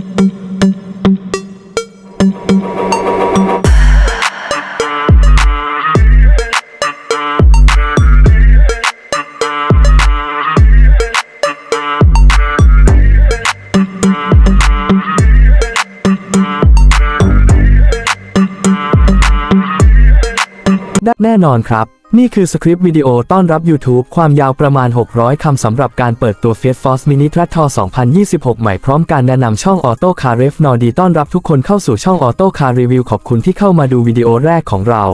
thank you. แน่นอนครับ นี่คือสคริปต์วิดีโอต้อนรับ YouTube ความยาวประมาณ 600 คำสำหรับการเปิดตัว Fiat Force Mini t r a c t o r 2026 ใหม่พร้อมการแนะนำช่อง Auto Car Ref นอดีต้อนรับทุกคนเข้าสู่ช่อง Auto Car Review ขอบคุณที่เข้ามาดูวิดีโอแรกของเรา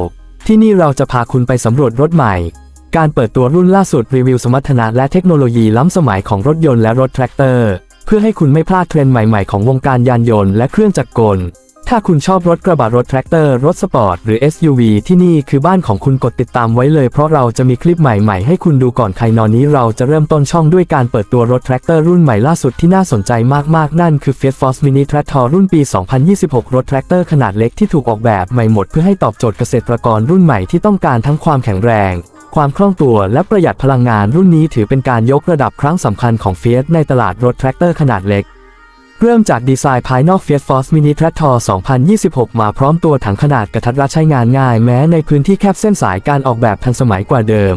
ที่นี่เราจะพาคุณไปสำรวจรถใหม่ การเปิดตัวรุ่นล่าสุดรีวิวสมรรถนะและเทคโนโลยีล้ำสมัยของรถยนต์และรถแทรกเตอร์ เพื่อให้คุณไม่พลาดเทรนด์ใหม่ๆของวงการยานยนต์และเครื่องจักรกล ถ้าคุณชอบรถกระบะรถแทรกเตอร์ รถสปอร์ต หรือ SUV ที่นี่คือบ้านของคุณกดติดตามไว้เลย เพราะเราจะมีคลิปใหม่ๆ ให้คุณดูก่อนใครนอนนี้เราจะเริ่มต้นช่องด้วยการเปิดตัวรถแทรกเตอร์รุ่นใหม่ล่าสุดที่น่าสนใจมากๆ นั่นคือ Fiat Force Mini Tractor รุ่นปี 2026 รถแทรกเตอร์ขนาดเล็กที่ถูกออกแบบใหม่หมดเพื่อให้ตอบโจทย์เกษตรกรรุ่นใหม่ที่ต้องการทั้งความแข็งแรงความคล่องตัวและประหยัดพลังงานรุ่นนี้ถือเป็นการยกระดับครั้งสำคัญของ Fiat ในตลาดรถแทรกเตอร์ขนาดเล็ก เริ่มจากดีไซน์ภายนอก Fiat Force Mini Tractor 2026 มาพร้อมตัวถังขนาดกระทัดรัดใช้งานง่าย แม้ในพื้นที่แคบเส้นสายการออกแบบทันสมัยกว่าเดิม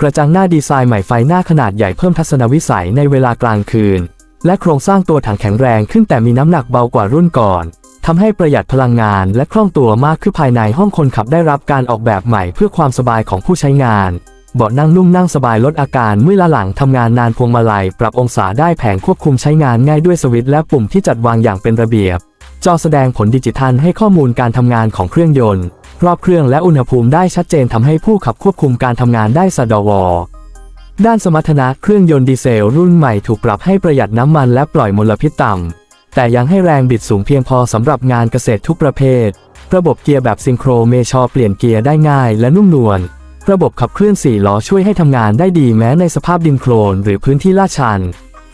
กระจังหน้าดีไซน์ใหม่ไฟหน้าขนาดใหญ่เพิ่มทัศนวิสัยในเวลากลางคืน และโครงสร้างตัวถังแข็งแรงขึ้นแต่มีน้ำหนักเบากว่ารุ่นก่อนทำให้ประหยัดพลังงานและคล่องตัวมากขึ้นภายในห้องคนขับได้รับการออกแบบใหม่เพื่อความสบายของผู้ใช้งาน เบาะนั่งนุ่มนั่งสบายลดอาการเมื่อล้าหลังทำงานนานพวงมาลัย ปรับองศาได้แผงควบคุมใช้งานง่ายด้วยสวิตช์และปุ่มที่จัดวางอย่างเป็นระเบียบ จอแสดงผลดิจิทัลให้ข้อมูลการทำงานของเครื่องยนต์ รอบเครื่องและอุณหภูมิได้ชัดเจนทำให้ผู้ขับควบคุมการทำงานได้สะดวกด้านสมรรถนะเครื่องยนต์ดีเซลรุ่นใหม่ถูกปรับให้ประหยัดน้ำมันและปล่อยมลพิษต่ำแต่ยังให้แรงบิดสูงเพียงพอสำหรับงานเกษตรทุกประเภท ระบบเกียร์แบบซิงโครเมชอเปลี่ยนเกียร์ได้ง่ายและนุ่มนวล ระบบขับเคลื่อน4ล้อช่วยให้ทำงานได้ดีแม้ในสภาพดินโคลนหรือพื้นที่ลาดชัน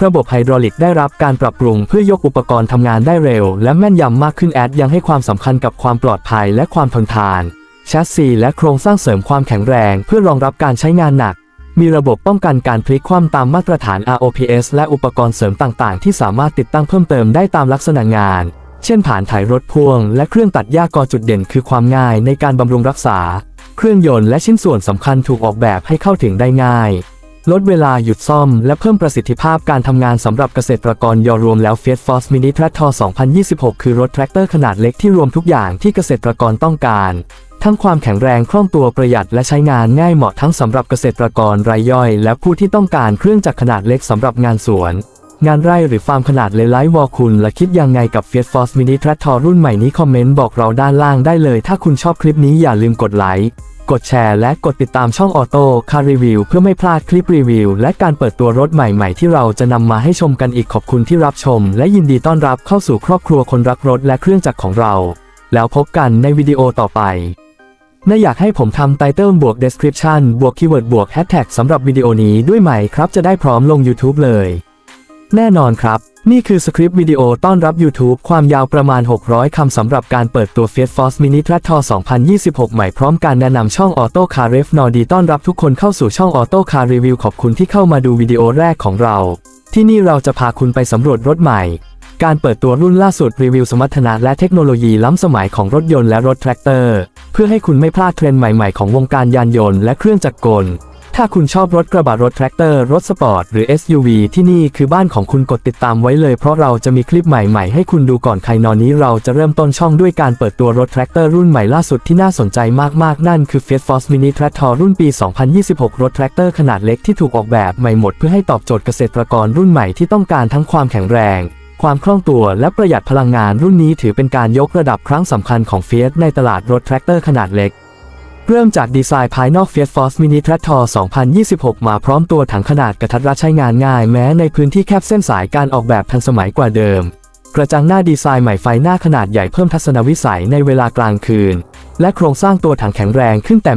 ระบบไฮดรอลิกได้รับการปรับปรุงเพื่อยกอุปกรณ์ทำงานได้เร็ว และแม่นยำมากขึ้นแอดยังให้ความสำคัญกับความปลอดภัยและความทนทานแชสซีและโครงสร้างเสริมความแข็งแรงเพื่อรองรับการใช้งานหนัก มีระบบป้องกันการพลิกคว่ำตามมาตรฐาน ROPS และอุปกรณ์เสริมต่างๆ ที่สามารถติดตั้งเพิ่มเติมได้ตามลักษณะงาน เช่นผ่านถ่ายรถพ่วง และเครื่องตัดหญ้ากอจุดเด่นคือความง่ายในการบำรุงรักษา เครื่องยนต์และชิ้นส่วนสำคัญถูกออกแบบให้เข้าถึงได้ง่าย ลดเวลาหยุดซ่อมและเพิ่มประสิทธิภาพการทำงานสำหรับเกษตรกรยอรวมแล้ว Fiat Force Mini Tractor 2026 คือรถแทรกเตอร์ขนาดเล็กที่รวมทุกอย่างที่เกษตรกรต้องการทั้งความแข็งแรงคล่องตัวประหยัดและใช้งานง่ายเหมาะทั้งสำหรับเกษตรกรรายย่อย และผู้ที่ต้องการเครื่องจักรขนาดเล็กสำหรับงานสวน งานไร่หรือฟาร์มขนาดเล็กไลท์วอลคุณและคิดยังไงกับ Fiat Force Mini Tractor รุ่นใหม่นี้คอมเมนต์บอกเราด้านล่างได้เลย ถ้าคุณชอบคลิปนี้อย่าลืมกดไลค์ กดแชร์และกดติดตามช่องออโต้คารีวิวเพื่อไม่พลาดคลิปรีวิว และการเปิดตัวรถใหม่ๆ ที่เราจะนำมาให้ชมกันอีกขอบคุณที่รับชม และยินดีต้อนรับเข้าสู่ครอบครัวคนรักรถและเครื่องจักรของเรา แล้วพบกันในวิดีโอต่อไปน่าอยากให้ผมทำไตเติลบวก description บวกคีย์เวิร์ดบวกแฮชแท็กสำหรับวิดีโอนี้ด้วยไหมครับจะได้พร้อมลง YouTube เลย แน่นอนครับ นี่คือสคริปต์วิดีโอต้อนรับ YouTube ความยาวประมาณ 600 คำสำหรับการเปิดตัว Fiat Force Mini Tractor 2026 ใหม่พร้อมการแนะนำช่อง Auto Car Ref นอดีต้อนรับทุกคนเข้าสู่ช่อง Auto Car Review ขอบคุณที่เข้ามาดูวิดีโอแรกของเรา ที่นี่เราจะพาคุณไปสำรวจรถใหม่ การเปิดตัวรุ่นล่าสุดรีวิวสมรรถนะและเทคโนโลยีล้ำสมัยของรถยนต์และรถแทรกเตอร์ เพื่อให้คุณไม่พลาดเทรนด์ใหม่ๆของวงการยานยนต์และเครื่องจักรกล ถ้าคุณชอบรถกระบะรถแทรกเตอร์ รถสปอร์ต หรือ SUV ที่นี่คือบ้านของคุณกดติดตามไว้เลยเพราะเราจะมีคลิปใหม่ๆ ให้คุณดูก่อนใครนอนนี้เราจะเริ่มต้นช่องด้วยการเปิดตัวรถแทรกเตอร์รุ่นใหม่ล่าสุดที่น่าสนใจมากๆ นั่นคือ Fiat Force Mini Tractor รุ่นปี 2026 รถแทรกเตอร์ขนาดเล็กที่ถูกออกแบบใหม่หมดเพื่อให้ตอบโจทย์เกษตรกรรุ่นใหม่ที่ต้องการทั้งความแข็งแรงความคล่องตัวและประหยัดพลังงานรุ่นนี้ถือเป็นการยกระดับครั้งสำคัญของ Fiat ในตลาดรถแทรกเตอร์ขนาดเล็ก เริ่มจากดีไซน์ภายนอก Fiat Force Mini Tractor 2026 มาพร้อมตัวถังขนาดกระทัดรัดใช้งานง่ายแม้ในพื้นที่แคบเส้นสายการออกแบบทันสมัยกว่าเดิม กระจังหน้าดีไซน์ใหม่ไฟหน้าขนาดใหญ่เพิ่มทัศนวิสัยในเวลากลางคืน และโครงสร้างตัวถังแข็งแรงขึ้นแต่